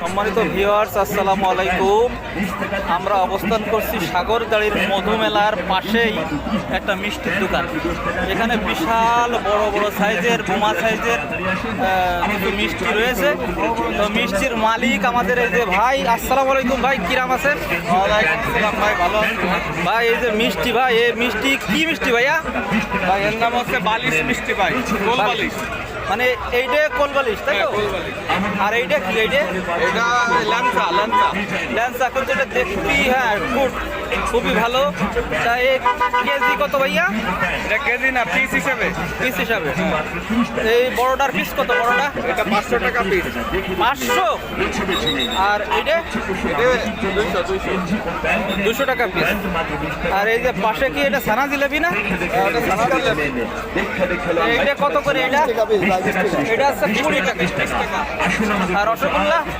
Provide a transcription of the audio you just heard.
সম্মানিত ভিউয়ার্স আসসালামু আলাইকুম। আমরা অবস্থান করছি সাগরদাড়ির মধু মেলার পাশেই একটা মিষ্টির দোকান। এখানে বিশাল বড় বড় সাইজের বোমা সাইজের কিছু মিষ্টি রয়েছে। তো মিষ্টির মালিক আমাদের এই যে ভাই আসসালামু আলাইকুম ভাই কিরাম আছেন আসসালাম ভাই ভালো ভাই এই যে মিষ্টি ভাই এই মিষ্টি কি মিষ্টি ভাইয়া? ভাই এর নাম হচ্ছে বালিশ মিষ্টি ভাই বালিশ মানে এইটা কোলবালিশ তাই তো? হ্যাঁ, আর এইটা কি এইটা এটা ল্যাংচা ল্যাংচা ল্যান্স এখন যেটা দেখবি হ্যাঁ গুড খুবই ভালো। তা এ কেজি কত ভাইয়া? এটা কেজি না পিস হিসেবে। পিস হিসাবে। এই বড়টার পিস কত বড়টা? এটা পাঁচশো টাকা পিস পাঁচশো? আর দুইশো দুশো টাকা পিস আর এই যে পাশে কি এটা সানা জিলাপি না? ওটা সাদা কত করে এটা? এটা আছে কুড়ি টাকা। আর রসগোল্লা?